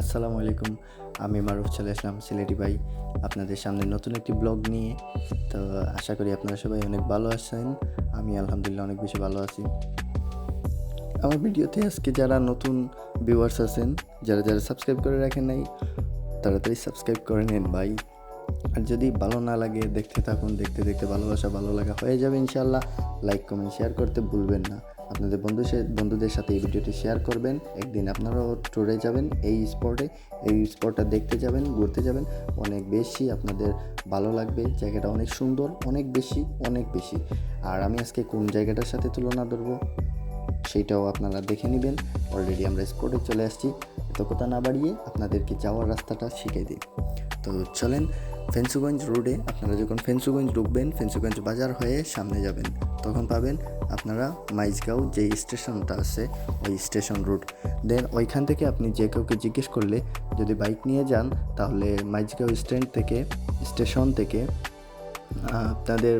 আসসালামু আলাইকুম, আমি মারুফ চলে আসলাম সিলেটি ভাই আপনাদের সামনে নতুন একটি ব্লগ নিয়ে। তো আশা করি আপনারা সবাই অনেক ভালো আছেন, আমি আলহামদুলিল্লাহ অনেক বেশি ভালো আছি। আমার ভিডিওতে আজকে যারা নতুন ভিউয়ার্স আছেন, যারা যারা সাবস্ক্রাইব করে রাখেন নাই তাড়াতাড়ি সাবস্ক্রাইব করে নেন ভাই। আর যদি ভালো না লাগে, দেখতে থাকুন, দেখতে দেখতে ভালোবাসা ভালো লাগা হয়ে যাবে ইনশাল্লাহ লাইক কমেন্ট শেয়ার করতে ভুলবেন না। আপনাদের বন্ধু বন্ধুদের সাথে এই ভিডিওটি শেয়ার করবেন। একদিন আপনারাও ট্যুরে যাবেন এই স্পটে এই স্পটটা দেখতে যাবেন, ঘুরতে যাবেন। অনেক বেশি আপনাদের ভালো লাগবে। জায়গাটা অনেক সুন্দর, অনেক বেশি অনেক বেশি। আর আমি আজকে কোন জায়গাটার সাথে তুলনা ধরবো সেইটাও আপনারা দেখে নেবেন। অলরেডি আমরা স্পটে চলে আসছি। কথা না বাড়িয়ে আপনাদেরকে যাওয়ার রাস্তাটা শিখিয়ে দিই। তো চলেন ফেন্সুগঞ্জ রোডে আপনারা যখন ফেন্সুগঞ্জ ঢুকবেন, ফেন্সুগঞ্জ বাজার হয়ে সামনে যাবেন, তখন পাবেন আপনারা মাইজগাঁও যে স্টেশনটা আছে, ওই স্টেশন রুট। দেন ওইখান থেকে আপনি যে কাউকে জিজ্ঞেস করলে যদি বাইক নিয়ে যান, তাহলে মাইজগাঁও স্ট্যান্ড থেকে, স্টেশন থেকে আপনাদের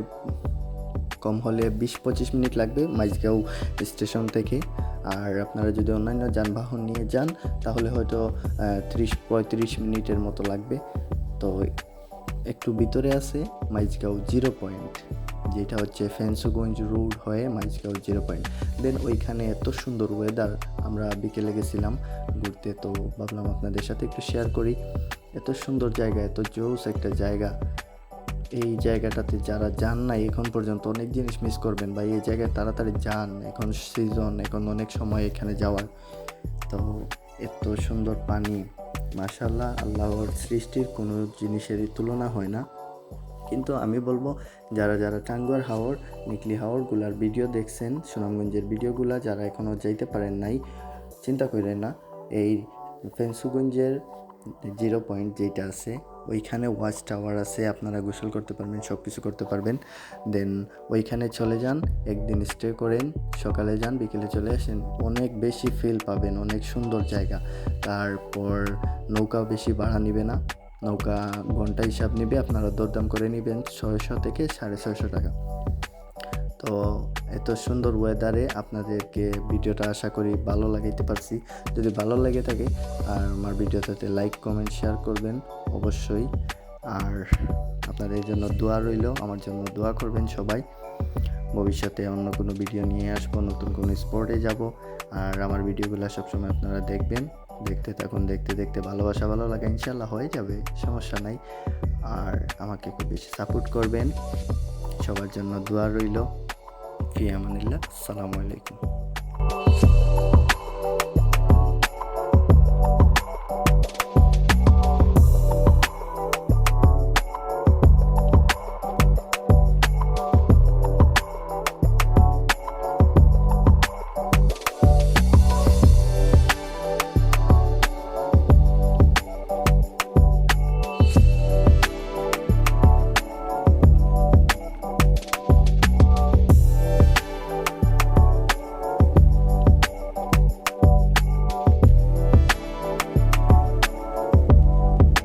কম হলে বিশ পঁচিশ মিনিট লাগবে মাইজগাঁও স্টেশন থেকে। আর আপনারা যদি অন্যান্য যানবাহন নিয়ে যান, তাহলে হয়তো ত্রিশ, পঁয়ত্রিশ মিনিটের মতো লাগবে। তো একটু ভিতরে আছে মাইজগাঁও জিরো পয়েন্ট, যেটা হচ্ছে ফেন্সুগঞ্জ রোড হয়ে মাইজগাঁও জিরো পয়েন্ট। দেন ওইখানে এত সুন্দর ওয়েদার আমরা বিকেলে গেছিলাম ঘুরতে, তো ভাবলাম আপনাদের সাথে একটু শেয়ার করি। এত সুন্দর জায়গা, এত জোস একটা জায়গা। এই জায়গাটাতে যারা যান না এখন পর্যন্ত অনেক জিনিস মিস করবেন। বা এই জায়গায় তাড়াতাড়ি যান। এখন সিজন এখন অনেক সময় এখানে যাওয়ার। তো এত সুন্দর পানি মাশাল্লাহ আল্লাহর সৃষ্টির কোনো জিনিসেরই তুলনা হয় না। কিন্তু আমি বলব, যারা যারা টাঙ্গুয়ার হাওর, নিকলি হাওরগুলার ভিডিও দেখছেন, সুনামগঞ্জের ভিডিওগুলা যারা এখনও যাইতে পারেন নাই, চিন্তা করেন না, এই ফেন্সুগঞ্জের জিরো পয়েন্ট যেটা আছে ওইখানে ওয়াচ টাওয়ার আছে, আপনারা গোসল করতে পারবেন সব কিছু করতে পারবেন। দেন ওইখানে চলে যান, একদিন স্টে করেন, সকালে যান, বিকেলে চলে আসেন। অনেক বেশি ফিল পাবেন, অনেক সুন্দর জায়গা। তারপর নৌকা বেশি ভাড়া নিবে না, নৌকা ঘণ্টা হিসাব নিবে, আপনারা দরদাম করে নেবেন ছয়শো থেকে সাড়ে ছয়শো টাকা। তো এত সুন্দর ওয়েদারে আপনাদেরকে ভিডিওটা আশা করি ভালো লাগাইতে পারছি। যদি ভালো লেগে থাকে, আর আমার ভিডিওটাতে লাইক কমেন্ট শেয়ার করবেন অবশ্যই। আর আপনাদের জন্য দোয়া রইল, আমার জন্য দোয়া করবেন সবাই। ভবিষ্যতে অন্য কোনো ভিডিও নিয়ে আসব, নতুন কোনো স্পটে যাব। আর আমার ভিডিওগুলো সবসময় আপনারা দেখবেন। দেখতে থাকুন, দেখতে দেখতে ভালোবাসা ভালো লাগে ইনশাল্লাহ হয়ে যাবে, সমস্যা নাই। আর আমাকে খুব বেশি সাপোর্ট করবেন। সবার জন্য দোয়া রইল। ফি আমানিল্লাহ আসসালামু আলাইকুম